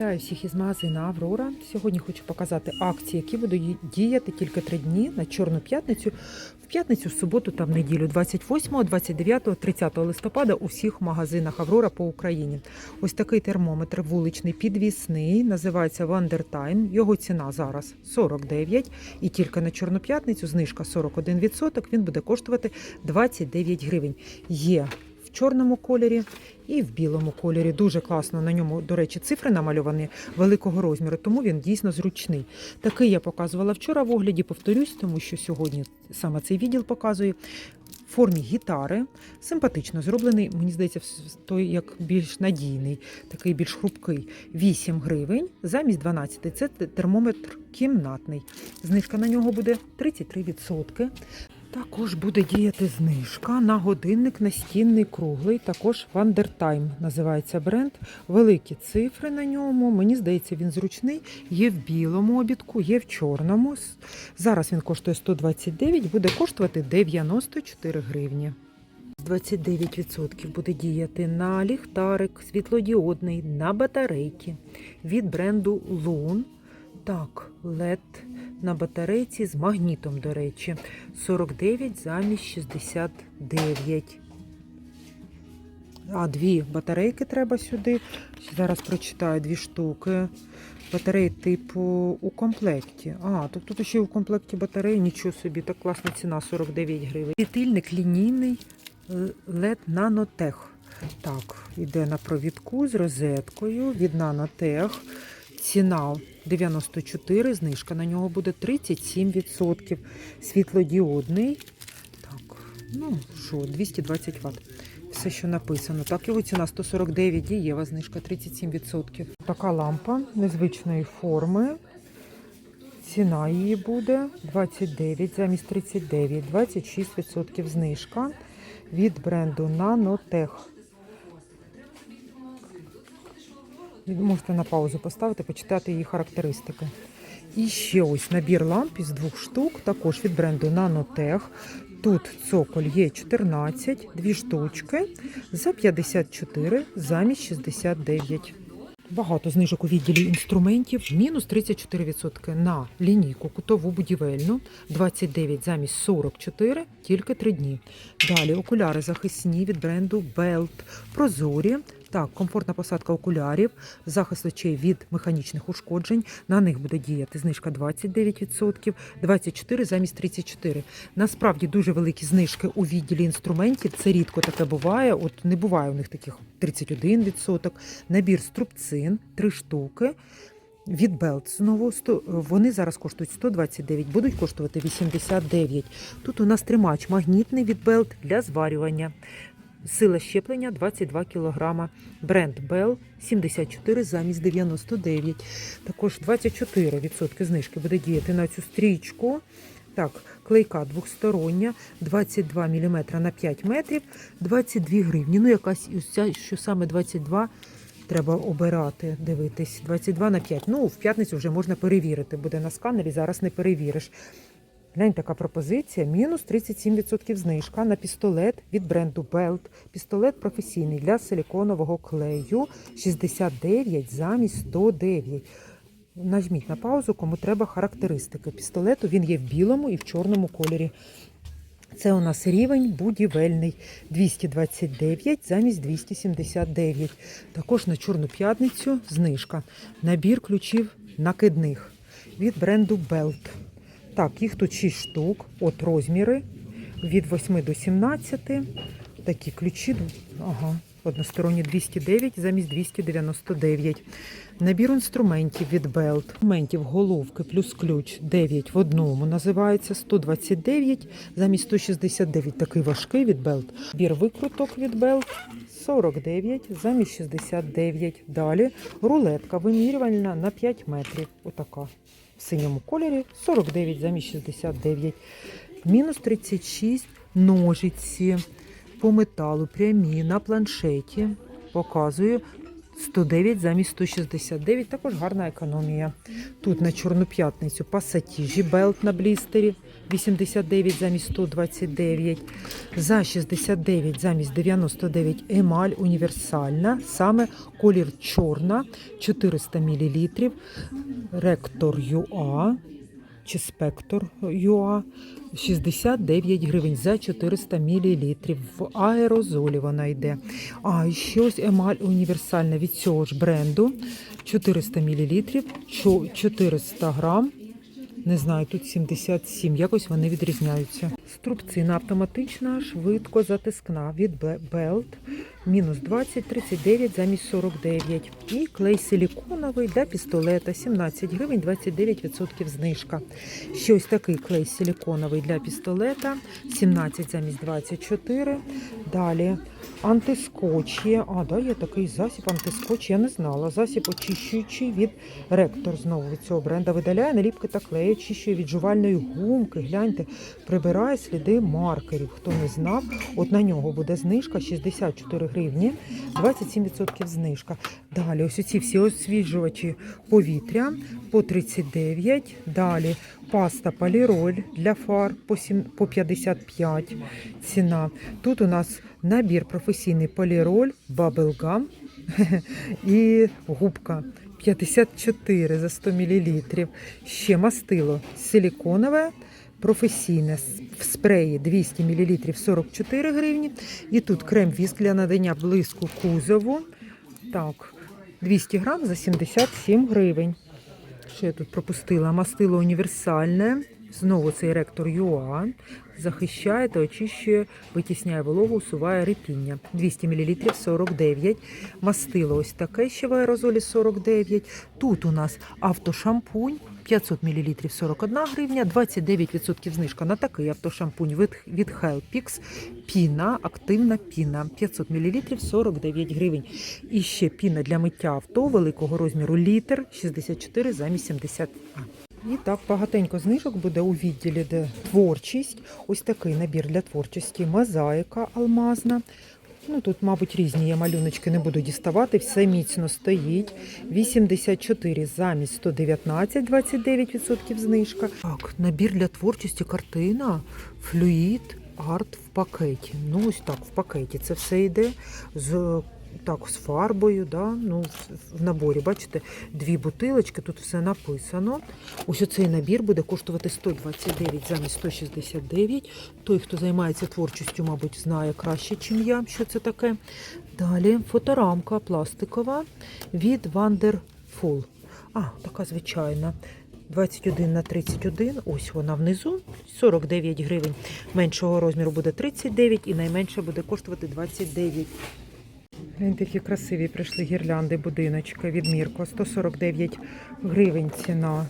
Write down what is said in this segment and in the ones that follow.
Вітаю всіх із магазину Аврора. Сьогодні хочу показати акції, які будуть діяти тільки три дні на Чорну п'ятницю, в п'ятницю, в суботу та в неділю, 28, 29, 30 листопада у всіх магазинах Аврора по Україні. Ось такий термометр вуличний підвісний, називається Wondertime. Його ціна зараз 49 і тільки на Чорну п'ятницю знижка 41%, він буде коштувати 29 гривень. Є в чорному кольорі і в білому кольорі. Дуже класно на ньому, до речі, цифри намальовані великого розміру, тому він дійсно зручний. Такий я показувала вчора в огляді, повторюсь, тому що сьогодні саме цей відділ показує. В формі гітари симпатично зроблений, мені здається, той як більш надійний, такий більш хрупкий. 8 гривень замість 12. Це термометр кімнатний. Знижка на нього буде 33%. Також буде діяти знижка на годинник настінний круглий. Також Wondertime називається бренд. Великі цифри на ньому. Мені здається, він зручний. Є в білому обідку, є в чорному. Зараз він коштує 129, буде коштувати 94 гривні. 29% буде діяти на ліхтарик світлодіодний, на батарейки від бренду Loon. Так, LED на батарейці з магнітом, до речі. 49 замість 69. А дві батарейки треба сюди. Зараз прочитаю дві штуки. Батареї типу у комплекті. А, так тут ще у комплекті батареї, нічого собі, так класна ціна 49 гривень. Світильник лінійний LED Nanotech. Так, йде на провідку з розеткою від Nanotech. Ціна 94, знижка на нього буде 37%. Світлодіодний. Так, ну що, 220 Вт. Все, що написано. Так, його ціна 149, дієва знижка 37%. Така лампа незвичної форми. Ціна її буде 29 замість 39, 26% знижка від бренду Nanotech. Можете на паузу поставити, почитати її характеристики. І ще ось набір ламп із двох штук, також від бренду Nanotech. Тут цоколь є 14, дві штучки за 54 замість 69. Багато знижок у відділі інструментів. Мінус 34% на лінійку кутову будівельну, 29 замість 44, тільки 3 дні. Далі окуляри захисні від бренду Belt. Прозорі. Так, комфортна посадка окулярів, захист очей від механічних ушкоджень. На них буде діяти знижка 29%, 24 замість 34. Насправді дуже великі знижки у відділі інструментів. Це рідко таке буває. От не буває у них таких 31%. Набір струбцин, 3 штуки. Від Белт знову 100, вони зараз коштують 129, будуть коштувати 89. Тут у нас тримач магнітний від Белт для зварювання. Сила щеплення 22 кг. Бренд Bell 74 замість 99. Також 24% знижки буде діяти на цю стрічку. Так, клейка двохстороння, 22 мм на 5 метрів, 22 гривні. Ну, якась ось ця, що саме 22 треба обирати, дивитись. 22 на 5. Ну, в п'ятницю вже можна перевірити. Буде на сканері, зараз не перевіриш. Глянь, така пропозиція. Мінус 37% знижка на пістолет від бренду Belt. Пістолет професійний для силіконового клею 69 замість 109. Нажміть на паузу, кому треба характеристики пістолету. Він є в білому і в чорному кольорі. Це у нас рівень будівельний 229 замість 279. Також на Чорну п'ятницю знижка. Набір ключів накидних від бренду Belt. Так, їх тут 6 штук. От розміри від 8 до 17. Такі ключі. Ага, односторонні 209 замість 299. Набір інструментів від Belt. Інструментів головки плюс ключ 9 в одному називається 129 замість 169. Такий важкий від Belt. Набір викруток від Belt 49 замість 69. Далі рулетка вимірювальна на 5 метрів. Отака. В синьому кольорі 49 замість 69. Мінус 36 ножиці по металу прямі на планшеті. Показую 109 замість 169. Також гарна економія. Тут на Чорну п'ятницю пасатіжі белт на блістері 89 замість 129. За 69 замість 99 емаль універсальна. Саме колір чорна 400 мл. Ректор ЮА чи спектр ЮА 69 гривень за 400 мл. В аерозолі вона йде. А і ще ось емаль універсальна від цього ж бренду 400 мл, 400 грам. Не знаю, тут 77, якось вони відрізняються. Струбцина автоматична, швидко затискна від Belt. Мінус 20, 39 замість 49. І клей силіконовий для пістолета 17 гривень, 29% знижка. Ще ось такий клей силіконовий для пістолета 17 замість 24. Далі антискотч є. А, да, є такий засіб антискотч, я не знала. Засіб очищуючий від ректор знову від цього бренда. Видаляє наліпки та клей, очищує від гумки. Гляньте, прибирає сліди маркерів. Хто не знав, от на нього буде знижка 64 гривні, 27% знижка. Далі ось ці всі освіжувачі повітря по 39. Далі паста поліроль для фар по 55 ціна. Тут у нас набір професійний поліроль, бабелгам і губка 54 за 100 мл. Ще мастило силіконове. Професійне в спреї 200 мл 44 гривні. І тут крем-віск для надання блиску кузову. Так, 200 грам за 77 гривень. Що я тут пропустила? Мастило універсальне. Знову цей ректор ЮА. Захищає та очищує, витісняє вологу, усуває репіння. 200 мл 49. Мастило ось таке ще в аерозолі 49. Тут у нас автошампунь 500 мл 41 гривня, 29% знижка на такий автошампунь від, від Helpix. Піна, активна піна 500 мл 49 гривень. І ще піна для миття авто великого розміру літр 64 замість 70. І так багатенько знижок буде у відділі, де творчість. Ось такий набір для творчості. Мозаїка алмазна. Ну тут, мабуть, різні є малюночки, не буду діставати. Все міцно стоїть. 84 замість 119, 29% знижка. Так, набір для творчості, картина, флюїд, арт в пакеті. Ну, ось так, в пакеті. Це все йде з так, з фарбою, да? ну, в- наборі, бачите, дві бутилочки, тут все написано. Ось оцей набір буде коштувати 129 замість 169. Той, хто займається творчістю, мабуть, знає краще, ніж я, що це таке. Далі фоторамка пластикова від Wonderful. А, така звичайна. 21 на 31, ось вона внизу, 49 гривень. Меншого розміру буде 39 і найменше буде коштувати 29. Гляньте, які красиві прийшли гірлянди будиночка від Мірко. 149 гривень ціна.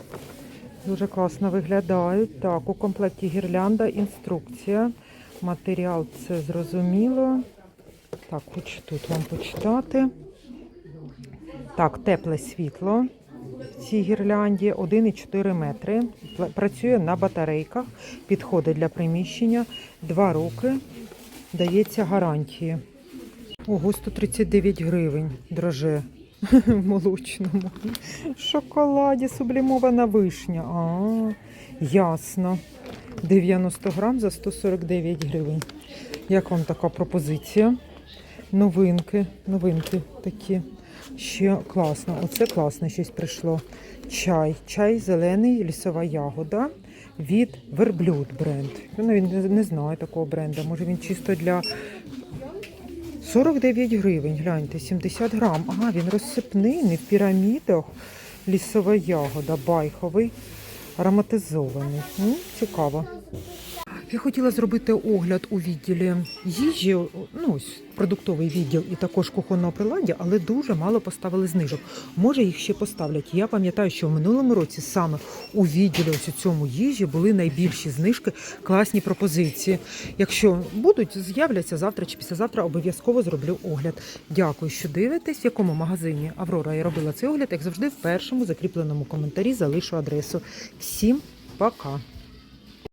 Дуже класно виглядають. Так, у комплекті гірлянда, інструкція. Матеріал це зрозуміло. Так, хочу тут вам почитати. Так, тепле світло в цій гірлянді 1,4 метри. Працює на батарейках, підходить для приміщення. Два роки дається гарантії. Ого, 139 гривень дроже в молочному. В шоколаді сублімована вишня. А, ясно. 90 грам за 149 гривень. Як вам така пропозиція? Новинки, новинки такі. Ще класно. Оце класне щось прийшло. Чай. Чай зелений, лісова ягода від Верблюд бренд. Я навіть не, знаю такого бренда. Може він чисто для 49 гривень, гляньте, 70 грам. Ага, він розсипний, не в пірамідах. Лісова ягода, байховий, ароматизований. М, цікаво. Я хотіла зробити огляд у відділі їжі, ну ось продуктовий відділ і також кухонного приладдя, але дуже мало поставили знижок. Може їх ще поставлять. Я пам'ятаю, що в минулому році саме у відділі ось у цьому їжі були найбільші знижки, класні пропозиції. Якщо будуть, з'являться завтра чи післязавтра, обов'язково зроблю огляд. Дякую, що дивитесь, в якому магазині Аврора я робила цей огляд. Як завжди, в першому закріпленому коментарі залишу адресу. Всім пока!